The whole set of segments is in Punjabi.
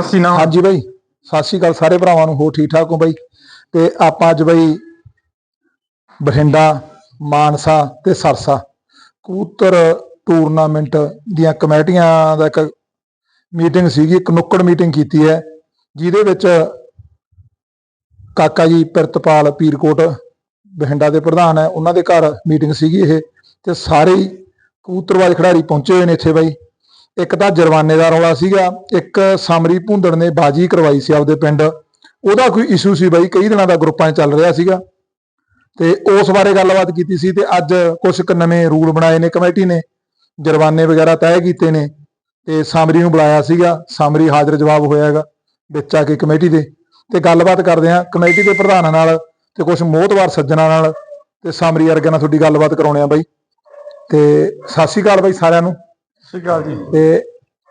ਅਸੀਂ ਨਾ ਹਾਂਜੀ ਬਾਈ, ਸਤਿ ਸ਼੍ਰੀ ਅਕਾਲ ਸਾਰੇ ਭਰਾਵਾਂ ਨੂੰ ਹੋ ਠੀਕ ਠਾਕ ਹੋ ਬਾਈ? ਤੇ ਆਪਾਂ ਅੱਜ ਬਾਈ ਬਠਿੰਡਾ, ਮਾਨਸਾ ਤੇ ਸਰਸਾ ਕਬੂਤਰ ਟੂਰਨਾਮੈਂਟ ਦੀਆਂ ਕਮੇਟੀਆਂ ਦਾ ਇੱਕ ਮੀਟਿੰਗ ਸੀਗੀ, ਇੱਕ ਨੁੱਕੜ ਮੀਟਿੰਗ ਕੀਤੀ ਹੈ, ਜਿਹਦੇ ਵਿੱਚ ਕਾਕਾ ਜੀ ਪਿਰਤਪਾਲ ਪੀਰਕੋਟ ਬਠਿੰਡਾ ਦੇ ਪ੍ਰਧਾਨ ਹੈ, ਉਹਨਾਂ ਦੇ ਘਰ ਮੀਟਿੰਗ ਸੀਗੀ ਇਹ, ਤੇ ਸਾਰੇ ਹੀ ਖਿਡਾਰੀ ਪਹੁੰਚੇ ਹੋਏ ਨੇ ਇੱਥੇ ਬਾਈ। ਇੱਕ ਤਾਂ ਜੁਰਮਾਨੇ ਦਾ ਰੌਲਾ ਸੀਗਾ, ਇੱਕ ਸਮਰੀ ਭੁੰਦੜ ਨੇ ਬਾਜੀ ਕਰਵਾਈ ਸੀ ਆਪਦੇ ਪਿੰਡ। ਉਹਦਾ ਕੋਈ ਇਸ਼ੂ ਸੀ ਬਾਈ, ਕਈ ਦਿਨਾਂ ਦਾ ਗਰੁੱਪਾਂ 'ਚ ਚੱਲ ਰਿਹਾ ਸੀਗਾ। ਤੇ ਉਸ ਬਾਰੇ ਗੱਲਬਾਤ ਕੀਤੀ ਸੀ ਤੇ ਅੱਜ ਕੁਝ ਕੁ ਨਵੇਂ ਰੂਲ ਬਣਾਏ ਨੇ, ਕਮੇਟੀ ਨੇ, ਜੁਰਮਾਨੇ ਵਗੈਰਾ ਤੈਅ ਕੀਤੇ ਨੇ ਤੇ ਸਮਰੀ ਨੂੰ ਬੁਲਾਇਆ ਸੀਗਾ। ਸਮਰੀ ਹਾਜ਼ਰ ਜਵਾਬ ਹੋਇਆ ਹੈਗਾ ਵਿੱਚ ਆ ਕੇ ਕਮੇਟੀ ਦੇ। ਤੇ ਗੱਲਬਾਤ ਕਰਦੇ ਆ ਕਮੇਟੀ ਦੇ ਪ੍ਰਧਾਨਾਂ ਨਾਲ ਤੇ ਕੁਝ ਮੋਹਤਵਾਰ ਸੱਜਣਾ ਨਾਲ ਤੇ ਸਮਰੀ ਵਰਗੇ ਨਾਲ ਤੁਹਾਡੀ ਗੱਲਬਾਤ ਕਰਾਉਣੇ ਆ ਬਾਈ। ਤੇ ਸਤਿ ਸ਼੍ਰੀ ਅਕਾਲ ਬਾਈ ਸਾਰਿਆਂ ਨੂੰ। ਸਤਿ ਸ਼੍ਰੀ ਅਕਾਲ ਜੀ। ਤੇ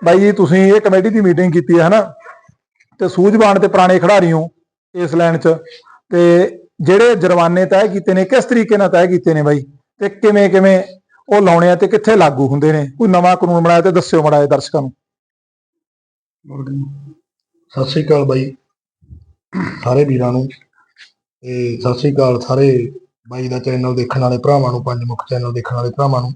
ਬਾਈ ਜੀ ਤੁਸੀਂ ਇਹ ਕਮੇਟੀ ਦੀ ਮੀਟਿੰਗ ਕੀਤੀ ਹੈ ਹਨਾ? ਤੇ ਸੂਝਵਾਨ ਤੇ ਪੁਰਾਣੇ ਖਿਡਾਰੀ ਹੋ ਇਸ ਲਾਈਨ 'ਚ ਤੇ ਜਿਹੜੇ ਜੁਰਮਾਨੇ ਤੈਅ ਕੀਤੇ ਨੇ ਕਿਸ ਤਰੀਕੇ ਨਾਲ ਤੈਅ ਕੀਤੇ ਨੇ ਬਾਈ? ਤੇ ਕਿਵੇਂ ਕਿਵੇਂ ਉਹ ਲਾਉਣੇ ਆ ਤੇ ਕਿੱਥੇ ਲਾਗੂ ਹੁੰਦੇ ਨੇ? ਕੋਈ ਨਵਾਂ ਕਾਨੂੰਨ ਬਣਾਇਆ ਤੇ ਦੱਸਿਓ ਮੜਾਏ ਦਰਸ਼ਕਾਂ ਨੂੰ। ਸਤਿ ਸ੍ਰੀ ਅਕਾਲ ਬਾਈ ਸਾਰੇ ਵੀਰਾਂ ਨੂੰ। ਤੇ ਸਤਿ ਸ੍ਰੀ ਅਕਾਲ ਸਾਰੇ ਬਾਈ ਦਾ ਚੈਨਲ ਦੇਖਣ ਵਾਲੇ ਭਰਾਵਾਂ ਨੂੰ ਪੰਜ ਮੁੱਖ ਚੈਨਲ ਦੇਖਣ ਵਾਲੇ ਭਰਾਵਾਂ ਨੂੰ।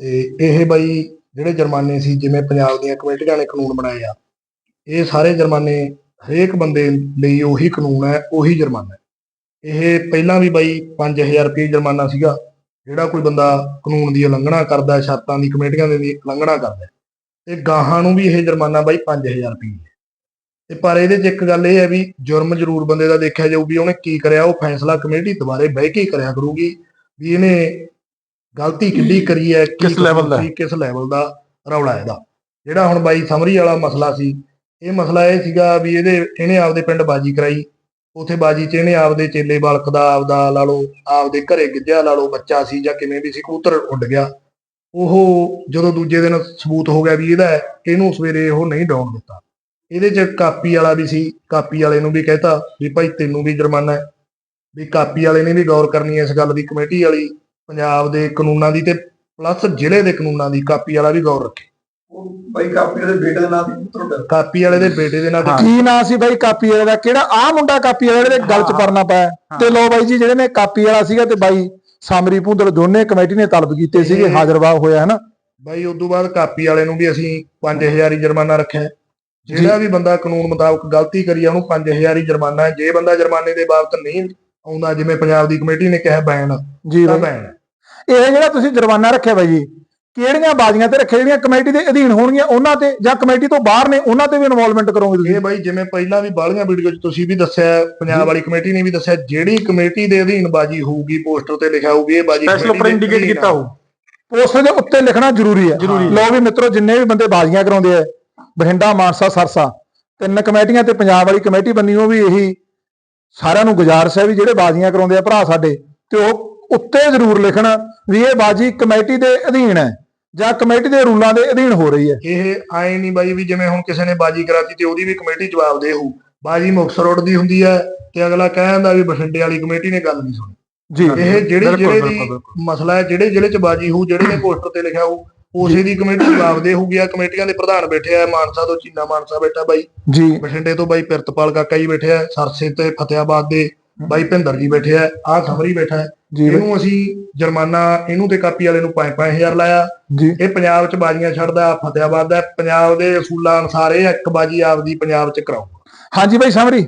ਤੇ ਇਹ ਬਾਈ ਜਿਹੜੇ ਜੁਰਮਾਨੇ ਸੀ ਜਿਵੇਂ ਪੰਜਾਬ ਦੀਆਂ ਕਮੇਟੀਆਂ ਨੇ ਕਾਨੂੰਨ ਬਣਾਏ ਆ ਇਹ ਸਾਰੇ ਜੁਰਮਾਨੇ ਹਰੇਕ ਬੰਦੇ ਲਈ ਉਹੀ ਕਾਨੂੰਨ ਹੈ ਉਹੀ ਜੁਰਮਾਨਾ ਇਹ ਪਹਿਲਾਂ ਵੀ ਬਾਈ 5000 ਰੁਪਏ ਜੁਰਮਾਨਾ ਸੀਗਾ ਜਿਹੜਾ ਕੋਈ ਬੰਦਾ ਕਾਨੂੰਨ ਦੀ ਉਲੰਘਣਾ ਕਰਦਾ ਹੈ, ਸ਼ਰਤਾਂ ਦੀ ਕਮੇਟੀਆਂ ਦੀ ਉਲੰਘਣਾ ਕਰਦਾ ਤੇ ਗਾਹਾਂ ਨੂੰ ਵੀ ਇਹ ਜੁਰਮਾਨਾ ਬਾਈ 5000 ਰੁਪਏ ਹੈ। ਤੇ ਪਰ ਇਹਦੇ 'ਚ ਇੱਕ ਗੱਲ ਇਹ ਹੈ ਵੀ ਜੁਰਮ ਜ਼ਰੂਰ ਬੰਦੇ ਦਾ ਦੇਖਿਆ ਜਾਊ ਵੀ ਉਹਨੇ ਕੀ ਕਰਿਆ ਉਹ ਫੈਸਲਾ ਕਮੇਟੀ ਦੁਬਾਰੇ ਬਹਿ ਕੇ ਕਰਿਆ ਕਰੂਗੀ ਵੀ ਇਹਨੇ ਗਲਤੀ ਕਿੱਡੀ ਕਰੀ ਹੈ ਕਿਸ level ਦਾ? ਕਿਸ ਲੈਵਲ ਦਾ ਰੌਲਾ ਇਹਦਾ। ਜਿਹੜਾ ਹੁਣ ਬਾਈ ਸਮਰੀ ਵਾਲਾ ਮਸਲਾ ਸੀ ਇਹ ਮਸਲਾ ਇਹ ਸੀਗਾ ਵੀ ਇਹਦੇ ਇਹਨੇ ਆਪਦੇ ਪਿੰਡ ਬਾਜੀ ਕਰਾਈ। ਉਥੇ ਬਾਜੀ 'ਚ ਇਹਨੇ ਆਪਦੇ ਚੇਲੇ ਬਾਲਕ ਦਾ ਆਪਦਾ ਲਾ ਲਓ ਆਪਦੇ ਘਰੇ ਗਿੱਜਿਆ ਲਾ ਲਓ ਬੱਚਾ ਸੀ ਜਾਂ ਕਿਵੇਂ ਵੀ ਸੀ ਕਬੂਤਰ ਉੱਡ ਗਿਆ। ਉਹ ਜਦੋਂ ਦੂਜੇ ਦਿਨ ਸਬੂਤ ਹੋ ਗਿਆ ਵੀ ਇਹਦਾ ਇਹਨੂੰ ਸਵੇਰੇ ਉਹ ਨਹੀਂ ਡਾਉਣ ਦਿੱਤਾ। ਇਹਦੇ 'ਚ ਕਾਪੀ ਵਾਲਾ ਵੀ ਸੀ ਕਾਪੀ ਵਾਲੇ ਨੂੰ ਵੀ ਕਹਿਤਾ ਵੀ ਭਾਈ ਤੈਨੂੰ ਵੀ ਜੁਰਮਾਨਾ ਹੈ। ਵੀ ਕਾਪੀ ਵਾਲੇ ਨੇ ਵੀ ਗੌਰ ਕਰਨੀ ਹੈ ਇਸ ਗੱਲ ਦੀ ਕਮੇਟੀ ਵਾਲੀ ਪੰਜਾਬ ਦੇ ਕਾਨੂੰਨਾਂ ਦੀ ਤੇ ਪਲੱਸ ਜ਼ਿਲ੍ਹੇ ਦੇ ਕਾਨੂੰਨਾਂ ਦੀ ਕਾਪੀ ਵਾਲਾ ਵੀ ਗੌਰ ਰੱਖੇ। ਬਾਈ ਕਾਪੀ ਦੇ ਬੇਟੇ ਦੇ ਨਾਂ ਦੀ ਪੁੱਤਰ ਕਾਪੀ ਵਾਲੇ ਦੇ ਬੇਟੇ ਦੇ ਨਾਂ ਤੇ ਕੀ ਨਾਂ ਸੀ ਬਾਈ ਕਾਪੀ ਵਾਲੇ ਦਾ? ਕਿਹੜਾ ਆ ਮੁੰਡਾ ਕਾਪੀ ਵਾਲੇ ਦੇ ਗੱਲ 'ਚ ਪਰਨਾ ਪਾਇਆ। ਤੇ ਲੋ ਬਾਈ ਜੀ ਜਿਹੜੇ ਨੇ ਕਾਪੀ ਵਾਲਾ ਸੀਗਾ ਤੇ ਬਾਈ ਸਮਰੀ ਭੁੰਦੜ ਦੋਨੇ ਕਮੇਟੀ ਨੇ ਤਲਬ ਕੀਤੇ ਸੀਗੇ ਹਾਜ਼ਰਵਾਬ ਹੋਇਆ ਹਨਾ? ਬਾਈ ਉਸ ਤੋਂ ਬਾਅਦ ਕਾਪੀ ਵਾਲੇ ਨੂੰ ਵੀ ਅਸੀਂ 5000 ਹੀ ਜੁਰਮਾਨਾ ਰੱਖਿਆ। ਹੈ। ਜਿਹੜਾ ਵੀ ਬੰਦਾ ਕਾਨੂੰਨ ਮੁਤਾਬਕ ਗਲਤੀ ਕਰੀ ਆ ਉਹਨੂੰ 5000 ਹੀ ਜੁਰਮਾਨਾ ਹੈ। ਜੇ ਬੰਦਾ ਜੁਰਮਾਨੇ ਦੇ ਬਾਬਤ ਨਹੀਂ ਆਉਂਦਾ ਜਿਵੇਂ ਪੰਜਾਬ ਦੀ ਕਮੇਟੀ ਨੇ ਕਿਹਾ ਬੈਨ ਜੀ ਬੈਨ। ਹੈ। ਇਹ ਜਿਹੜਾ ਤੁਸੀਂ ਜੁਰਮਾਨਾ ਰੱਖਿਆ ਬਾਈ ਜੀ ਕਿਹੜੀਆਂ ਬਾਜ਼ੀਆਂ ਤੇ ਰੱਖਿਆ ਜਿਹੜੀਆਂ ਕਮੇਟੀ ਦੇ ਅਧੀਨ ਹੋਣਗੀਆਂ ਉਹਨਾਂ ਤੇ ਜਾਂ ਕਮੇਟੀ ਤੋਂ ਬਾਹਰ ਨੇ ਉਹਨਾਂ ਤੇ ਵੀ ਇਨਵੋਲਵਮੈਂਟ ਕਰੋਗੇ ਤੁਸੀਂ ਇਹ ਬਾਈ ਜਿਵੇਂ ਪਹਿਲਾਂ ਵੀ ਬਾਹਲੀਆਂ ਵੀਡੀਓ 'ਚ ਤੁਸੀਂ ਵੀ ਦੱਸਿਆ ਪੰਜਾਬ ਵਾਲੀ ਕਮੇਟੀ ਨੇ ਵੀ ਦੱਸਿਆ ਜਿਹੜੀ ਕਮੇਟੀ ਦੇ ਅਧੀਨ ਬਾਜੀ ਹੋਊਗੀ ਪੋਸਟਰ ਤੇ ਲਿਖਿਆ ਹੋਊਗੀ ਇਹ ਬਾਜੀ ਸਪੈਸ਼ਲ ਉੱਪਰ ਇੰਡੀਕੇਟ ਕੀਤਾ। ਹੋ ਪੋਸਟਰ ਦੇ ਉੱਤੇ ਲਿਖਣਾ ਜ਼ਰੂਰੀ ਹੈ ਜ਼ਰੂਰੀ ਹੈ। ਲੋ ਵੀ ਮਿੱਤਰੋ ਜਿੰਨੇ ਵੀ ਬੰਦੇ ਬਾਜ਼ੀਆਂ ਕਰਾਉਂਦੇ ਆ ਬਠਿੰਡਾ ਮਾਨਸਾ ਸਰਸਾ ਤਿੰਨ ਕਮੇਟੀਆਂ ਤੇ ਪੰਜਾਬ ਵਾਲੀ ਕਮੇਟੀ ਬੰਨੀ ਉਹ ਵੀ ਇਹੀ ਸਾਰਿਆਂ ਨੂੰ ਗੁਜ਼ਾਰਿਸ਼ ਹੈ ਵੀ ਜਿਹੜੇ ਬਾਜ਼ੀਆਂ ਕਰਾਉਂਦੇ ਆ ਭਰਾ ਸਾਡੇ ਤੇ ਉਹ ਉੱਤੇ ਜ਼ਰੂਰ ਲਿਖਣ ਵੀ ਇਹ ਬਾਜੀ ਕਮੇਟੀ ਦੇ ਅਧੀਨ ਹੈ ਜਾਂ ਕਮੇਟੀ ਦੇ ਰੂਲਾਂ ਦੇ ਅਧੀਨ ਹੋ ਰਹੀ ਹੈ। ਇਹ ਆਏ ਨਹੀਂ ਬਾਈ ਵੀ ਜਿਵੇਂ ਹੁਣ ਕਿਸੇ ਨੇ ਬਾਜੀ ਕਰਾਤੀ ਤੇ ਉਹਦੀ ਵੀ ਕਮੇਟੀ ਜਵਾਬ ਦੇ ਹੋਊ। ਬਾਜੀ ਮੁਕਤਸਰ ਉੱਡਦੀ ਹੁੰਦੀ ਹੈ ਤੇ ਅਗਲਾ ਕਹਿੰਦਾ ਵੀ ਬਠਿੰਡੇ ਵਾਲੀ ਕਮੇਟੀ ਨੇ ਗੱਲ ਨਹੀਂ ਸੁਣੀ। ਜੀ। ਇਹ ਜਿਹੜੇ ਜਿਹੜੇ ਦੀ। ਮਸਲਾ ਹੈ ਜਿਹੜੇ ਜ਼ਿਲ੍ਹੇ ਚ ਬਾਜੀ ਹੋਊ ਜਿਹੜੇ ਨੇ ਪੋਸਟਰ ਤੇ ਲਿਖਿਆ ਹੋਊ ਉਸੇ ਦੀ ਕਮੇਟੀ ਜਵਾਬ ਦੇ ਹੋਊਗੀ। ਆ ਕਮੇਟੀਆਂ ਦੇ ਪ੍ਰਧਾਨ ਬੈਠੇ ਆ ਮਾਨਸਾ ਤੋਂ ਚੀਨਾ ਮਾਨਸਾ ਬੈਠਾ ਬਾਈ। ਜੀ। ਬਠਿੰਡੇ ਤੋਂ ਬਾਈ ਪਿਰਤਪਾਲ ਕਾਕਾ ਜੀ ਬੈਠੇ ਆ ਸਰਸੇ ਤੇ ਫਤਿਆਬਾਦ ਦੇ ਬਾਈ ਭਿੰਦਰ ਜੀ ਬੈਠੇ ਆ ਆ ਖਬਰੀ ਬੈਠਾ ਹੈ। ਇਹਨੂੰ ਅਸੀਂ ਜੁਰਮਾਨਾ ਇਹਨੂੰ ਤੇ ਕਾਪੀ ਵਾਲੇ ਨੂੰ 5-5000 ਲਾਇਆ। ਜੀ। ਇਹ ਪੰਜਾਬ ਚ ਬਾਜੀਆਂ ਛੱਡਦਾ ਫਤਿਆਬਾਦ ਦਾ। ਪੰਜਾਬ ਦੇ ਅਸੂਲਾਂ ਅਨੁਸਾਰ ਇਹ ਇੱਕ ਬਾਜੀ ਆਪਦੀ ਪੰਜਾਬ ਚ ਕਰਾਓ ਹਾਂਜੀ ਬਾਈ ਸਮਰੀ।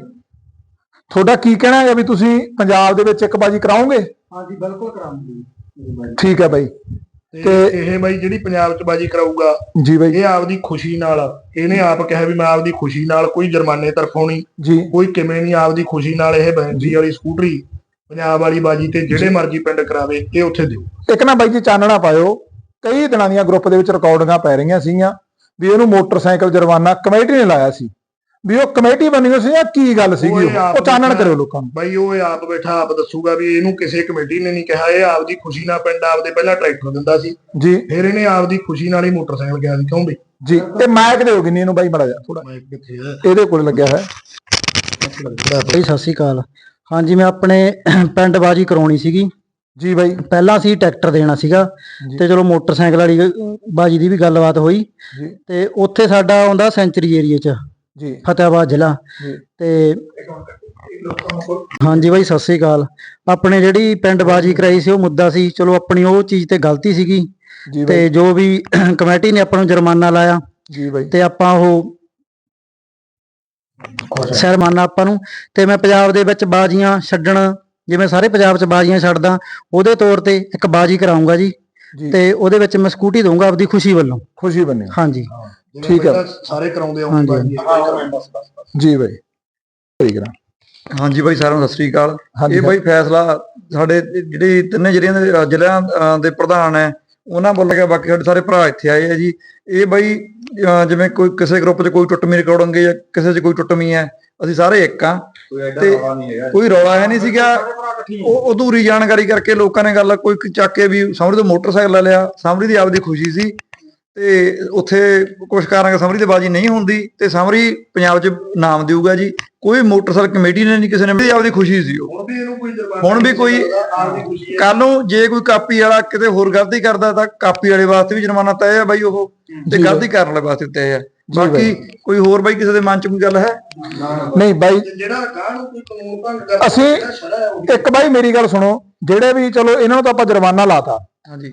ਤੁਹਾਡਾ ਕੀ ਕਹਿਣਾ ਹੈ ਵੀ ਤੁਸੀਂ ਪੰਜਾਬ ਦੇ ਵਿੱਚ ਇੱਕ ਬਾਜੀ ਕਰਾਓਗੇ? ਹਾਂਜੀ ਬਿਲਕੁਲ ਕਰਾਂਗੇ ਠੀਕ ਹੈ ਬਾਈ। ਤੇ ਤੇ- ਇਹ ਬਾਈ ਜਿਹੜੀ ਪੰਜਾਬ ਚ ਬਾਜੀ ਕਰਾਊਗਾ ਜੀ ਬਾਈ। ਇਹ ਆਪਦੀ ਖੁਸ਼ੀ ਨਾਲ ਇਹਨੇ ਆਪ ਕਿਹਾ ਵੀ ਮੈਂ ਆਪਦੀ ਖੁਸ਼ੀ ਨਾਲ ਕੋਈ ਜੁਰਮਾਨੇ ਤਰਫੋਂ ਨਹੀਂ। ਜੀ। ਕੋਈ ਕਿਵੇਂ ਨਹੀਂ ਆਪਦੀ ਖੁਸ਼ੀ ਨਾਲ ਇਹ ਬੈਂਜੀ ਵਾਲੀ ਸਕੂਟਰੀ ਪੰਜਾਬ ਵਾਲੀ ਬਾਜੀ ਤੇ ਜਿਹੜੇ ਮਰਜ਼ੀ ਪਿੰਡ ਕਰਾਵੇ ਇਹ ਉੱਥੇ ਦਿਓ। ਇੱਕ ਨਾ ਬਾਈ ਜੀ ਚਾਨਣਾ ਪਾਇਓ ਕਈ ਦਿਨਾਂ ਦੀਆਂ ਗਰੁੱਪ ਦੇ ਵਿੱਚ ਰਿਕਾਰਡਿੰਗਾਂ ਪੈ ਰਹੀਆਂ ਸੀਗੀਆਂ ਵੀ ਇਹਨੂੰ ਮੋਟਰਸਾਈਕਲ ਜੁਰਮਾਨਾ ਕਮੇਟੀ ਨੇ ਲਾਇਆ ਸੀ। ਵੀ ਉਹ ਕਮੇਟੀ ਬਣੀ ਹੋਈ ਸੀ ਜਾਂ ਕੀ ਗੱਲ ਸੀਗੀ ਉਹ? ਚਾਨਣ ਕਰਿਓ ਲੋਕਾਂ ਨੂੰ। ਬਾਈ ਉਹ ਆਪ ਬੈਠਾ ਆਪ ਦੱਸੂਗਾ ਵੀ ਇਹਨੂੰ ਕਿਸੇ ਕਮੇਟੀ ਨੇ ਨਹੀਂ ਕਿਹਾ। ਇਹ ਆਪਦੀ ਖੁਸ਼ੀ ਨਾਲ ਪਿੰਡ ਆਪਦੇ ਪਹਿਲਾਂ ਟਰੈਕਟਰ ਦਿੰਦਾ ਸੀ। ਜੀ। ਫਿਰ ਇਹਨੇ ਆਪਦੀ ਖੁਸ਼ੀ ਨਾਲ ਹੀ ਮੋਟਰਸਾਈਕਲ ਗਿਆ ਸੀ ਕਿਉਂ ਬਈ? ਜੀ। ਤੇ ਮਾਈਕ ਦਿਓ ਕਿੰਨੀ ਇਹਨੂੰ ਬਾਈ ਮੜਾ ਜਾ ਥੋੜਾ ਮੈਂ ਕਿੱਥੇ ਆ? ਇਹਦੇ ਕੋਲ ਲੱਗਿਆ ਹੈ ਬਈ ਸਤਿ ਸ਼੍ਰੀ ਅਕਾਲ। ਹਾਂਜੀ ਮੈਂ ਆਪਣੇ ਪਿੰਡ ਬਾਜੀ ਕਰਾਉਣੀ ਸੀਗੀ। ਜੀ ਬਾਈ। ਪਹਿਲਾਂ ਅਸੀਂ ਟਰੈਕਟਰ ਦੇਣਾ ਸੀਗਾ। ਤੇ ਚਲੋ ਮੋਟਰਸਾਈਕਲ ਵਾਲੀ ਬਾਜੀ ਦੀ ਵੀ ਗੱਲਬਾਤ ਹੋਈ ਤੇ ਉੱਥੇ ਸਾਡਾ ਆਉਂਦਾ ਸੈਂਚਰੀ ਏਰੀਆ 'ਚ ਜੀ। ਫਤਿਆਬਾਦ ਜ਼ਿਲ੍ਹਾ। ਤੇ ਹਾਂਜੀ ਬਾਈ ਸਤਿ ਸ੍ਰੀ ਅਕਾਲ। ਆਪਣੇ ਜਿਹੜੀ ਪਿੰਡ ਬਾਜੀ ਕਰਾਈ ਸੀ ਉਹ ਮੁੱਦਾ ਸੀ ਚਲੋ ਆਪਣੀ ਉਹ ਚੀਜ਼ ਤੇ ਗਲਤੀ ਸੀਗੀ ਤੇ ਜੋ ਵੀ ਕਮੇਟੀ ਨੇ ਆਪਾਂ ਨੂੰ ਜੁਰਮਾਨਾ ਲਾਇਆ ਜੀ ਬਾਈ। ਤੇ ਆਪਾਂ ਉਹ ਸ਼ਰਮਾਨਾ ਆਪਾਂ ਨੂੰ। ਤੇ ਮੈਂ ਪੰਜਾਬ ਦੇ ਵਿੱਚ ਬਾਜੀਆਂ ਛੱਡਣ ਜਿਵੇਂ ਸਾਰੇ ਪੰਜਾਬ 'ਚ ਬਾਜੀਆਂ ਛੱਡਦਾ ਉਹਦੇ ਤੌਰ ਤੇ ਇੱਕ ਬਾਜੀ ਕਰਾਉਂਗਾ ਜੀ। ਤੇ ਉਹਦੇ ਵਿੱਚ ਮੈਂ ਸਕੂਟੀ ਦਊਂਗਾ ਆਪਦੀ ਖੁਸ਼ੀ ਵੱਲੋਂ। ਖੁਸ਼ੀ ਬੰਨੇ ਹਾਂਜੀ। ਠੀਕ ਹੈ। ਸਾਰੇ ਕਰਾਉਂਦੇ ਬਾਜੀ ਜੀ ਬਾਈ। ਠੀਕ ਹੈ ਹਾਂਜੀ ਬਾਈ ਸਾਰਿਆਂ ਨੂੰ ਸਤਿ ਸ੍ਰੀ ਅਕਾਲ। ਹਾਂਜੀ ਇਹ ਬਾਈ ਫੈਸਲਾ ਸਾਡੇ ਜਿਹੜੇ ਤਿੰਨੇ ਜ਼ਿਲ੍ਹਿਆਂ ਦੇ ਅ, ਜ਼ਿਲ੍ਹਿਆਂ ਦੇ ਪ੍ਰਧਾਨ ਹੈ। ਉਹਨਾਂ ਵੱਲੋਂ ਕਿ ਬਾਕੀ ਸਾਡੇ ਸਾਰੇ ਭਰਾ ਇੱਥੇ ਆਏ ਆ ਜੀ। ਇਹ ਬਾਈ ਜਿਵੇਂ ਕੋਈ ਕਿਸੇ ਗਰੁੱਪ 'ਚ ਕੋਈ ਟੁੱਟਮੀ ਰਿਕਾਰਡ ਹੋਣਗੇ ਜਾਂ ਕਿਸੇ 'ਚ ਕੋਈ ਟੁੱਟਮੀ ਹੈ ਅਸੀਂ ਸਾਰੇ ਇੱਕ ਆ ਤੇ ਕੋਈ ਰੌਲਾ ਹੈ ਨਹੀਂ ਸੀਗਾ। ਉਹ ਅਧੂਰੀ ਜਾਣਕਾਰੀ ਕਰਕੇ ਲੋਕਾਂ ਨੇ ਗੱਲ ਕੋਈ ਚੱਕ ਕੇ ਵੀ ਸਾਹਮਣੇ ਤੋਂ ਮੋਟਰਸਾਈਕਲ ਲੈ ਲਿਆ ਸਾਹਮਣੇ ਦੀ ਆਪਦੀ ਖੁਸ਼ੀ ਸੀ। ਤੇ ਉੱਥੇ ਕੁਝ ਕਾਰਨ ਸਾਹਮਣੇ ਦੀ ਬਾਜੀ ਨਹੀਂ ਹੁੰਦੀ ਤੇ ਸਾਹਮਣੇ ਪੰਜਾਬ 'ਚ ਨਾਮ ਦੇਊਗਾ ਜੀ। ਕੋਈ ਮੋਟਰਸਾਈਕਲ ਕਮੇਟੀ ਨੇ ਨਹੀਂ ਕਿਸੇ ਨੇ ਮੇਰੀ ਆਪਦੀ ਖੁਸ਼ੀ ਸੀ ਉਹ। ਹੁਣ ਵੀ ਇਹਨੂੰ ਕੋਈ ਵੀ ਕੱਲ ਨੂੰ ਜੇ ਕੋਈ ਕਾਪੀ ਵਾਲਾ ਕਿਤੇ ਹੋਰ ਗਲਤੀ ਕਰਦਾ ਤਾਂ ਕਾਪੀ ਵਾਲੇ ਵਾਸਤੇ ਵੀ ਜੁਰਮਾਨਾ ਤੈਅ ਹੈ ਬਾਈ ਉਹ। ਤੇ ਗਲਤੀ ਕਰਨ ਵਾਲੇ ਵਾਸਤੇ ਤੈਅ ਹੈ ਬਾਕੀ ਕੋਈ ਹੋਰ ਬਾਈ ਕਿਸੇ ਦੇ ਮਨ 'ਚ ਕੋਈ ਗੱਲ ਹੈ? ਨਹੀਂ ਬਾਈ। ਜਿਹੜਾ ਗਾਹ ਨੂੰ ਕੋਈ ਕਾਨੂੰਨ ਭੰਗ ਕਰਦਾ ਅਸੀਂ ਇੱਕ ਬਾਈ ਮੇਰੀ ਗੱਲ ਸੁਣੋ ਜਿਹੜੇ ਵੀ ਚਲੋ ਇਹਨਾਂ ਨੂੰ ਤਾਂ ਆਪਾਂ ਜੁਰਮਾਨਾ ਲਾਤਾ।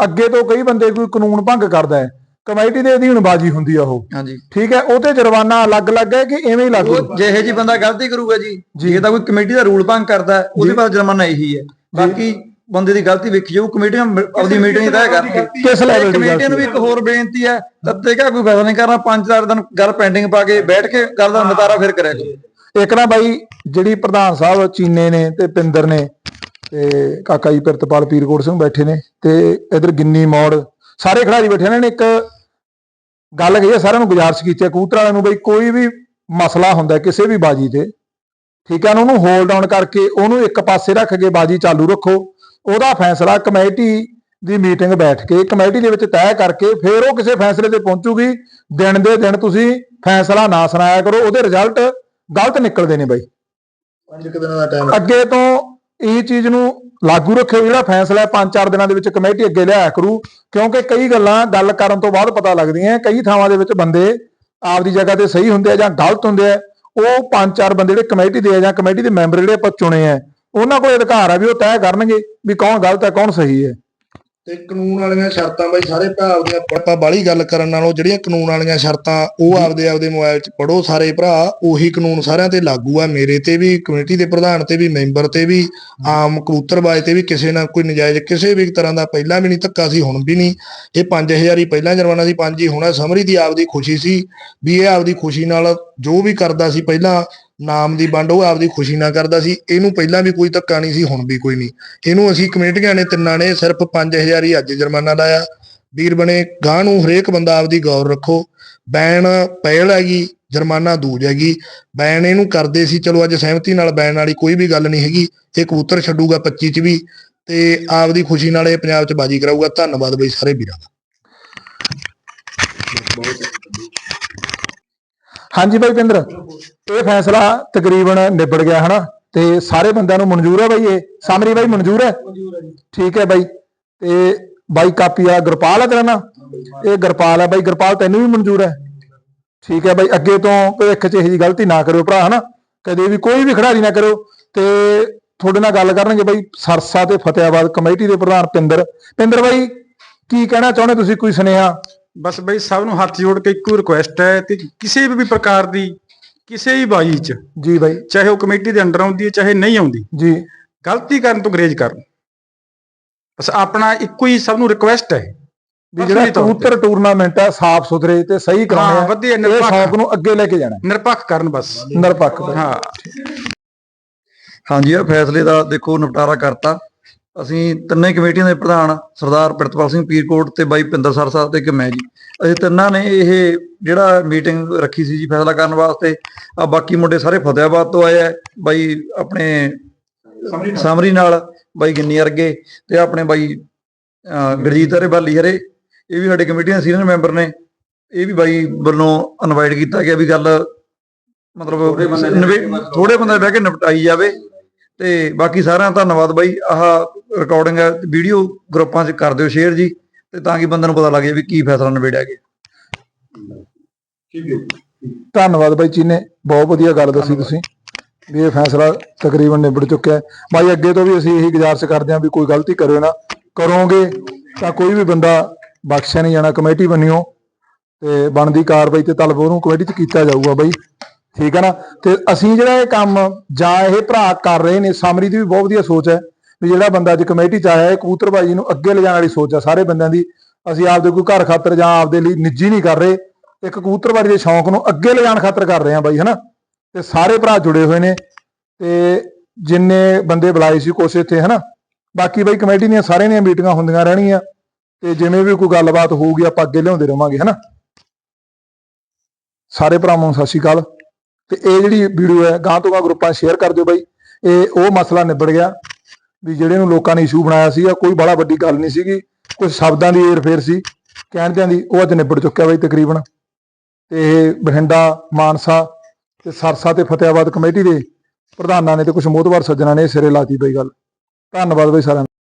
ਅੱਗੇ ਤੋਂ ਕਈ ਬੰਦੇ ਕੋਈ ਕਾਨੂੰਨ ਭੰਗ ਕਰਦਾ ਹੈ। ਕਮੇਟੀ ਦੇ ਅਧੀਨ ਬਾਜੀ ਹੁੰਦੀ ਆ ਉਹ। ਹਾਂਜੀ। ਠੀਕ ਹੈ ਉਹ ਤੇ ਜੁਰਮਾਨਾ ਅਲੱਗ-ਅਲੱਗ ਹੈ ਕਿ ਐਵੇਂ ਹੀ ਲਾਗੂ ਉਹ ਜਿਹੇ ਜੀ ਬੰਦਾ ਗਲਤੀ ਕਰੂਗਾ ਜੀ। ਜੀ। ਤਾਂ ਕੋਈ ਕਮੇਟੀ ਦਾ ਰੂਲ ਭੰਗ ਕਰਦਾ ਉਹਦੇ ਬਾਅਦ ਜੁਰਮਾਨਾ ਇਹੀ ਹੈ। ਬਾਕੀ ਬੰਦੇ ਦੀ ਗਲਤੀ ਵੇਖੀ ਜਾਊ ਕਮੇਟੀਆਂ ਆਪਦੀ ਮੀਟਿੰਗ ਤੈਅ ਕਰਨਗੇ। ਕਿਸ level ਦੀ ਕਮੇਟੀਆਂ ਨੂੰ ਵੀ ਇੱਕ ਹੋਰ ਬੇਨਤੀ ਹੈ ਤੱਤੇ ਕਾ ਕੋਈ ਫੈਸਲਾ ਨਹੀਂ ਕਰਨਾ ਪੰਜ ਚਾਰ ਦਿਨ ਗੱਲ ਪੈਂਡਿੰਗ ਪਾ ਕੇ ਬੈਠ ਕੇ ਗੱਲ ਦਾ ਨਿਤਾਰਾ ਫਿਰ ਕਰਿਆ ਕਰੋ ਇੱਕ ਨਾ ਬਾਈ ਜਿਹੜੀ ਪ੍ਰਧਾਨ ਸਾਹਿਬ ਚੀਨੇ ਨੇ ਤੇ ਪਿੰਦਰ ਨੇ ਤੇ ਕਾਕਾ ਜੀ ਪ੍ਰਿਤਪਾਲ ਪੀਰਕੋਟ ਸਿੰਘ ਬੈਠੇ ਨੇ ਤੇ ਇਧਰ ਗਿੰਨੀ ਮੋੜ ਸਾਰੇ ਖਿਡਾਰੀ ਬੈਠੇ ਨੇ ਇੱਕ ਗੱਲ ਕਹੀ ਹੈ ਸਾਰਿਆਂ ਨੂੰ ਗੁਜ਼ਾਰਿਸ਼ ਕੀਤੀ ਹੈ ਕਬੂਤਰ ਵਾਲਿਆਂ ਨੂੰ ਬਈ ਕੋਈ ਵੀ ਮਸਲਾ ਹੁੰਦਾ ਕਿਸੇ ਵੀ ਬਾਜੀ ਤੇ ਠੀਕ ਹੈ ਉਹਨੂੰ ਹੋਲਡ ਆਨ ਕਰਕੇ ਉਹਨੂੰ ਇੱਕ ਪਾਸੇ ਰੱਖ ਕੇ ਬਾਜੀ ਚਾਲੂ ਰੱਖੋ। ਉਹਦਾ ਫੈਸਲਾ ਕਮੇਟੀ ਦੀ ਮੀਟਿੰਗ ਬੈਠ ਕੇ ਕਮੇਟੀ ਦੇ ਵਿੱਚ ਤੈਅ ਕਰਕੇ ਫਿਰ ਉਹ ਕਿਸੇ ਫੈਸਲੇ ਤੇ ਪਹੁੰਚੂਗੀ। ਦਿਨ ਦੇ ਦਿਨ ਤੁਸੀਂ ਫੈਸਲਾ ਨਾ ਸੁਣਾਇਆ ਕਰੋ ਉਹਦੇ ਰਿਜ਼ਲਟ ਗਲਤ ਨਿਕਲਦੇ ਨੇ ਬਾਈ। ਪੰਜ ਕੁ ਦਿਨਾਂ ਦਾ ਟਾਈਮ ਅੱਗੇ ਤੋਂ ਇਹ ਚੀਜ਼ ਨੂੰ ਲਾਗੂ ਰੱਖਿਓ ਜਿਹੜਾ ਫੈਸਲਾ ਹੈ, ਪੰਜ ਚਾਰ ਦਿਨਾਂ ਦੇ ਵਿੱਚ ਕਮੇਟੀ ਅੱਗੇ ਲਿਆਇਆ ਕਰੂ, ਕਿਉਂਕਿ ਕਈ ਗੱਲਾਂ ਗੱਲ ਕਰਨ ਤੋਂ ਬਾਅਦ ਪਤਾ ਲੱਗਦੀਆਂ ਕਈ ਥਾਵਾਂ ਦੇ ਵਿੱਚ ਬੰਦੇ ਆਪਦੀ ਜਗ੍ਹਾ ਤੇ ਸਹੀ ਹੁੰਦੇ ਆ ਜਾਂ ਗਲਤ ਹੁੰਦੇ ਆ, ਉਹ ਪੰਜ ਚਾਰ ਬੰਦੇ ਜਿਹੜੇ ਕਮੇਟੀ ਦੇ ਆ ਜਾਂ ਕਮੇਟੀ ਦੇ ਮੈਂਬਰ ਜਿਹੜੇ ਆਪਾਂ ਚੁਣੇ ਆ, ਉਹਨਾਂ ਕੋਲ ਅਧਿਕਾਰ ਆ ਵੀ ਉਹ ਤੈਅ ਕਰਨਗੇ ਵੀ ਕੌਣ ਗਲਤ ਹੈ, ਕੌਣ ਸਹੀ ਹੈ। ਤੇ ਕਾਨੂੰਨ ਵਾਲੀਆਂ ਸ਼ਰਤਾਂ ਬਾਈ ਸਾਰੇ ਭਰਾ ਆਪਦੀਆਂ ਆਪਾਂ ਬਾਲੀ ਗੱਲ ਕਰਨ ਨਾਲੋਂ ਜਿਹੜੀਆਂ ਕਾਨੂੰਨ ਵਾਲੀਆਂ ਸ਼ਰਤਾਂ ਉਹ ਆਪਦੇ ਆਪਦੇ ਮੋਬਾਈਲ 'ਚ ਪੜੋ ਸਾਰੇ ਭਰਾ ਉਹੀ ਕਾਨੂੰਨ ਸਾਰਿਆਂ ਤੇ ਲਾਗੂ ਆ। ਮੇਰੇ ਤੇ ਵੀ ਕਮੇਟੀ ਦੇ ਪ੍ਰਧਾਨ ਤੇ ਵੀ ਮੈਂਬਰ ਤੇ ਵੀ ਆਮ ਕਬੂਤਰਬਾਜ਼ ਤੇ ਵੀ ਕਿਸੇ ਨਾਲ ਕੋਈ ਨਜਾਇਜ਼ ਕਿਸੇ ਵੀ ਤਰ੍ਹਾਂ ਦਾ ਪਹਿਲਾਂ ਵੀ ਨਹੀਂ ਧੱਕਾ ਸੀ ਹੁਣ ਵੀ ਨਹੀਂ। ਇਹ 5000 ਹੀ ਪਹਿਲਾਂ ਜੁਰਮਾਨਾ ਸੀ 5 ਹੀ ਹੋਣਾ ਸਮਰੀ ਦੀ ਆਪਦੀ ਖੁਸ਼ੀ ਸੀ ਵੀ ਇਹ ਆਪਦੀ ਖੁਸ਼ੀ ਨਾਲ ਜੋ ਵੀ ਕਰਦਾ ਸੀ ਪਹਿਲਾਂ ਨਾਮ ਦੀ ਵੰਡ ਉਹ ਆਪਦੀ ਖੁਸ਼ੀ ਨਾਲ ਕਰਦਾ ਸੀ। ਇਹਨੂੰ ਪਹਿਲਾਂ ਵੀ ਕੋਈ ਧੱਕਾ ਨਹੀਂ ਸੀ, ਹੁਣ ਵੀ ਕੋਈ ਨਹੀਂ। ਇਹਨੂੰ ਅਸੀਂ ਕਮੇਟੀਆਂ ਨੇ ਤਿੰਨਾਂ ਨੇ ਸਿਰਫ 5000 ਹੀ ਅੱਜ ਜੁਰਮਾਨਾ ਲਾਇਆ। ਵੀਰ ਬਣੇ ਗਾਂ ਨੂੰ ਹਰੇਕ ਬੰਦਾ ਆਪਦੀ ਗੌਰ ਰੱਖੋ। ਬੈਨ ਪਹਿਲ ਹੈਗੀ, ਜੁਰਮਾਨਾ ਦੂਜ ਹੈਗੀ। ਬੈਨ ਇਹਨੂੰ ਕਰਦੇ ਸੀ, ਚਲੋ ਅੱਜ ਸਹਿਮਤੀ ਨਾਲ ਬੈਨ ਵਾਲੀ ਕੋਈ ਵੀ ਗੱਲ ਨਹੀਂ ਹੈਗੀ। ਇਹ ਕਬੂਤਰ ਛੱਡੂਗਾ 25 ਚ ਵੀ ਤੇ ਆਪਦੀ ਖੁਸ਼ੀ ਨਾਲ ਇਹ ਪੰਜਾਬ ਚ ਬਾਜੀ ਕਰਾਊਗਾ। ਧੰਨਵਾਦ ਬਈ ਸਾਰੇ ਵੀਰਾਂ ਦਾ। ਹਾਂਜੀ ਬਾਈ ਪਿੰਦਰ ਇਹ ਫੈਸਲਾ ਤਕਰੀਬਨ ਨਿਬੜ ਗਿਆ ਹਨਾ ਤੇ ਸਾਰੇ ਬੰਦਿਆਂ ਨੂੰ ਮਨਜ਼ੂਰ ਹੈ ਬਾਈ ਇਹ? ਸਾਮਰੀ ਬਾਈ ਮਨਜ਼ੂਰ ਹੈ? ਠੀਕ ਹੈ ਬਾਈ ਤੇ ਬਾਈ ਕਾਪੀ ਆ ਗੁਰਪਾਲ ਹੈ ਤੇਰਾ ਨਾਂ? ਇਹ ਗੁਰਪਾਲ ਹੈ ਬਾਈ ਗੁਰਪਾਲ ਤੈਨੂੰ ਵੀ ਮਨਜ਼ੂਰ ਹੈ? ਠੀਕ ਹੈ ਬਾਈ ਅੱਗੇ ਤੋਂ ਭਵਿੱਖ 'ਚ ਇਹੋ ਜੀ ਗਲਤੀ ਨਾ ਕਰਿਓ ਭਰਾ ਹਨਾ? ਕਦੇ ਵੀ ਕੋਈ ਵੀ ਖਿਡਾਰੀ ਨਾ ਕਰਿਓ ਤੇ ਤੁਹਾਡੇ ਨਾਲ ਗੱਲ ਕਰਨਗੇ ਬਾਈ ਸਰਸਾ ਤੇ ਫਤਿਆਬਾਦ ਕਮੇਟੀ ਦੇ ਪ੍ਰਧਾਨ ਪਿੰਦਰ। ਪਿੰਦਰ ਬਾਈ ਕੀ ਕਹਿਣਾ ਚਾਹੁੰਦੇ ਤੁਸੀਂ ਕੋਈ ਸੁਨੇਹਾ? ਬਸ ਬਈ ਸਭ ਨੂੰ ਹੱਥ ਜੋੜ ਕੇ ਇੱਕੋ ਰਿਕੁਐਸਟ ਹੈ ਤੇ ਕਿਸੇ ਵੀ ਪ੍ਰਕਾਰ ਦੀ ਕਿਸੇ ਵੀ ਬਾਜੀ ਚ ਜੀ ਬਾਈ। ਚਾਹੇ ਉਹ ਕਮੇਟੀ ਦੇ ਅੰਡਰ ਆਉਂਦੀ ਹੈ ਚਾਹੇ ਨਹੀਂ ਆਉਂਦੀ। ਜੀ। ਗਲਤੀ ਕਰਨ ਤੋਂ ਗਰੇਜ ਕਰਨ। ਬਸ ਆਪਣਾ ਇੱਕੋ ਹੀ ਸਭ ਨੂੰ ਰਿਕੁਐਸਟ ਹੈ। ਵੀ ਜਿਹੜਾ। ਕਬੂਤਰ ਟੂਰਨਾਮੈਂਟ ਆ ਸਾਫ਼ ਸੁਥਰੇ ਤੇ ਸਹੀ ਕਰਾਉਣੇ ਹਾਂ ਵਧੀਆ ਇਹ ਨਿਰਪੱਖ। ਸ਼ੌਕ ਨੂੰ ਅੱਗੇ ਲੈ ਕੇ ਜਾਣਾ। ਨਿਰਪੱਖ ਕਰਨ ਬਸ। ਨਿਰਪੱਖ। ਹਾਂ। ਹਾਂਜੀ ਇਹ ਫੈਸਲੇ ਦਾ ਦੇਖੋ ਨਿਪਟਾਰਾ ਕਰਤਾ। ਅਸੀਂ ਤਿੰਨੇ ਕਮੇਟੀਆਂ ਦੇ ਪ੍ਰਧਾਨ ਸਰਦਾਰ ਪ੍ਰਿਤਪਾਲ ਸਿੰਘ ਪੀਰਕੋਟ ਤੇ ਬਾਈ ਪਿੰਦਰ ਸਰ ਸਾਹਿਬ ਤੇ ਇੱਕ ਮੈਂ ਜੀ। ਅਸੀਂ ਤਿੰਨਾਂ ਨੇ ਇਹ ਜਿਹੜਾ ਮੀਟਿੰਗ ਰੱਖੀ ਸੀ ਜੀ ਫੈਸਲਾ ਕਰਨ ਵਾਸਤੇ ਆ ਬਾਕੀ ਮੁੰਡੇ ਸਾਰੇ ਫਤਿਆਬਾਦ ਤੋਂ ਆਏ ਆ ਬਾਈ ਆਪਣੇ ਸਾਮਰੀ ਨਾਲ। ਬਾਈ ਗਿੰਨੀ ਵਰਗੇ ਤੇ ਆਪਣੇ ਬਾਈ ਗੁਰਜੀਤ ਹਰੇ ਬਾਲੀ ਹਰੇ ਇਹ ਵੀ ਸਾਡੇ ਕਮੇਟੀ ਦੇ ਸੀਨੀਅਰ ਮੈਂਬਰ ਨੇ। ਇਹ ਵੀ ਬਾਈ ਵੱਲੋਂ ਇਨਵਾਈਟ ਕੀਤਾ ਗਿਆ ਵੀ ਗੱਲ ਮਤਲਬ ਥੋੜੇ ਬੰਦੇ ਬਹਿ ਕੇ ਨਿਪਟਾਈ ਜਾਵੇ। ਤੇ ਬਾਕੀ ਸਾਰਿਆਂ ਦਾ ਧੰਨਵਾਦ ਬਾਈ। ਆਹ ਰਿਕਾਰਡਿੰਗ ਹੈ ਵੀਡੀਓ ਗਰੁੱਪਾਂ 'ਚ ਕਰ ਦਿਓ ਸ਼ੇਅਰ ਜੀ ਤੇ ਤਾਂ ਕਿ ਬੰਦੇ ਨੂੰ ਪਤਾ ਲੱਗ ਜਾਵੇ ਵੀ ਕੀ ਫੈਸਲਾ ਨਿਬੇੜਿਆ ਗਿਆ। ਧੰਨਵਾਦ ਬਾਈ ਚੀਨੇ ਬਹੁਤ ਵਧੀਆ ਗੱਲ ਦੱਸੀ ਤੁਸੀਂ ਵੀ ਇਹ ਫੈਸਲਾ ਤਕਰੀਬਨ ਨਿਬੜ ਚੁੱਕਿਆ ਹੈ। ਬਾਈ ਅੱਗੇ ਤੋਂ ਵੀ ਅਸੀਂ ਇਹੀ ਗੁਜ਼ਾਰਿਸ਼ ਕਰਦੇ ਹਾਂ ਵੀ ਕੋਈ ਗਲਤੀ ਕਰਿਓ ਨਾ ਕਰੋਗੇ ਤਾਂ ਕੋਈ ਵੀ ਬੰਦਾ ਬਖਸ਼ਿਆ ਨਹੀਂ ਜਾਣਾ ਕਮੇਟੀ ਬਣਿਓ ਤੇ ਬਣਦੀ ਕਾਰਵਾਈ ਤੇ ਤਲਬ ਉਹਨੂੰ ਕਮੇਟੀ 'ਚ ਕੀਤਾ ਜਾਊਗਾ ਬਾਈ। ਠੀਕ ਹੈ ਨਾ? ਤੇ ਅਸੀਂ ਜਿਹੜਾ ਇਹ ਕੰਮ ਜਾਂ ਇਹ ਭਰਾ ਕਰ ਰਹੇ ਨੇ, ਸਾਮਰੀ ਦੀ ਵੀ ਬਹੁਤ ਵਧੀਆ ਸੋਚ ਹੈ ਵੀ ਜਿਹੜਾ ਬੰਦਾ ਅੱਜ ਕਮੇਟੀ 'ਚ ਆਇਆ ਹੈ ਕਬੂਤਰਬਾਜੀ ਨੂੰ ਅੱਗੇ ਲਿਜਾਣ ਵਾਲੀ ਸੋਚ ਹੈ ਸਾਰੇ ਬੰਦਿਆਂ ਦੀ। ਅਸੀਂ ਆਪਦੇ ਕੋਈ ਘਰ ਖਾਤਰ ਜਾਂ ਆਪਦੇ ਲਈ ਨਿੱਜੀ ਨਹੀਂ ਕਰ ਰਹੇ। ਇੱਕ ਕਬੂਤਰਬਾਜੀ ਦੇ ਸ਼ੌਂਕ ਨੂੰ ਅੱਗੇ ਲਿਜਾਣ ਖਾਤਰ ਕਰ ਰਹੇ ਹਾਂ ਬਾਈ, ਹਨਾ? ਤੇ ਸਾਰੇ ਭਰਾ ਜੁੜੇ ਹੋਏ ਨੇ ਤੇ ਜਿੰਨੇ ਬੰਦੇ ਬੁਲਾਏ ਸੀ ਕੋਸ਼ਿਸ਼ ਇੱਥੇ, ਹਨਾ? ਬਾਕੀ ਬਾਈ ਕਮੇਟੀ ਦੀਆਂ ਸਾਰਿਆਂ ਦੀਆਂ ਮੀਟਿੰਗਾਂ ਹੁੰਦੀਆਂ ਰਹਿਣਗੀਆਂ ਤੇ ਜਿਵੇਂ ਵੀ ਕੋਈ ਗੱਲਬਾਤ ਹੋਊਗੀ ਆਪਾਂ ਅੱਗੇ ਲਿਆਉਂਦੇ ਰਵਾਂਗੇ, ਹਨਾ? ਸਾਰੇ ਭਰਾਵਾਂ ਨੂੰ ਸਤਿ ਸ਼੍ਰੀ ਅਕਾਲ। ਤੇ ਇਹ ਜਿਹੜੀ ਵੀਡੀਓ ਹੈ ਗਾਂ ਤੋਂ ਗਾਂ ਗਰੁੱਪਾਂ ਸ਼ੇਅਰ ਕਰ ਦਿਓ ਬਾਈ। ਇਹ ਉਹ ਮਸਲਾ ਨਿਬੜ ਗਿਆ ਵੀ ਜਿਹੜੇ ਨੂੰ ਲੋਕਾਂ ਨੇ ਇਸ਼ੂ ਬਣਾਇਆ ਸੀਗਾ, ਕੋਈ ਬੜਾ ਵੱਡੀ ਗੱਲ ਨਹੀਂ ਸੀਗੀ। ਕੁਝ ਸ਼ਬਦਾਂ ਦੀ ਏਰਫੇਰ ਸੀ, ਕਹਿਣਦਿਆਂ ਦੀ ਉਹ ਅੱਜ ਨਿਬੜ ਚੁੱਕਿਆ ਬਾਈ ਤਕਰੀਬਨ। ਤੇ ਬਠਿੰਡਾ, ਮਾਨਸਾ ਤੇ ਸਰਸਾ ਤੇ ਫਤਿਆਬਾਦ ਕਮੇਟੀ ਦੇ ਪ੍ਰਧਾਨਾਂ ਨੇ ਤੇ ਕੁਝ ਮੋਹਤਵਾਰ ਸੱਜਣਾ ਨੇ ਸਿਰੇ ਲਾਤੀ ਬਈ ਗੱਲ। ਧੰਨਵਾਦ ਬਈ ਸਾਰਿਆਂ ਦਾ।